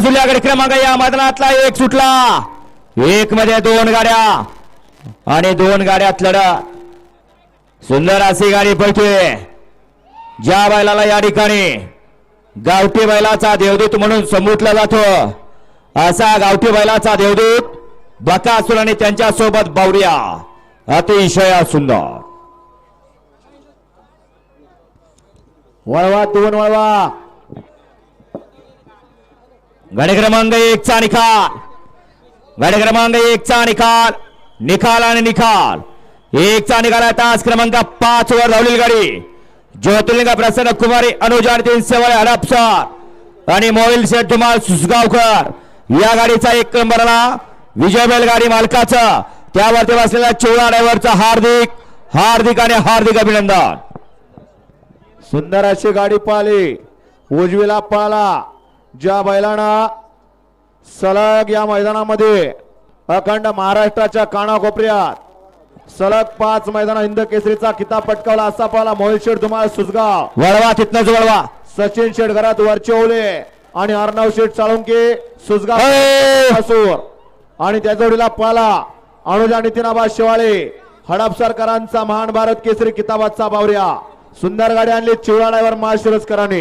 बाजूला गडी क्रमांक या मैदानातला एक सुटला. एक मध्ये दोन गाड्या आणि दोन गाड्यात लढत सुंदर अशी गाडी पळते. ज्या बैलाला या ठिकाणी गावठी बैलाचा देवदूत म्हणून संबोधला जातो असा गावठी बैलाचा देवदूत बकासूर आणि त्यांच्यासोबत बावरिया. अतिशय सुंदर. वळवा दोन वळवा. गड क्रमांक एकचा निकाल. गड क्रमांक एकचा निकाल. निकाल आणि निकाल. एकचा निकाल आहे तास क्रमांक पाच वर धावलेली गाडी. ज्योतिर्लिंग प्रसन्न कुमारी अनुज आणि तीन सेवळे हडपसर आणि मोहिल शेठ धुमाळ सुसगावकर. या गाडीचा एक नंबरला विजय बैलगाडी गाडी त्यावरती बसलेला चोळा ड्रायव्हरचा हार्दिक हार्दिक आणि हार्दिक अभिनंदन. सुंदर अशी गाडी पाहिली. उजवीला पाहिला ज्या बैलांना सलग या मैदानामध्ये अखंड महाराष्ट्राच्या कानाकोपऱ्यात सलग पाच मैदान हिंद केसरीचा किताब पटकावला. असा पाहिला मोहित शेठ धुमाळ सुसगाव वळवा तिथनच वळवा. सचिन शेठ घरात वरचे ओले आणि अर्णव शेठ साळुंके सुसगाव हे! असोर आणि त्या जोडीला पाला. अनुजा नितीनाबा शिवाळे. हडपसरकरांचा महान भारत केसरी किताबाचा बावऱ्या. सुंदर गाडी आणली चिवळा ड्रायव्हर महाशिरसकरांनी.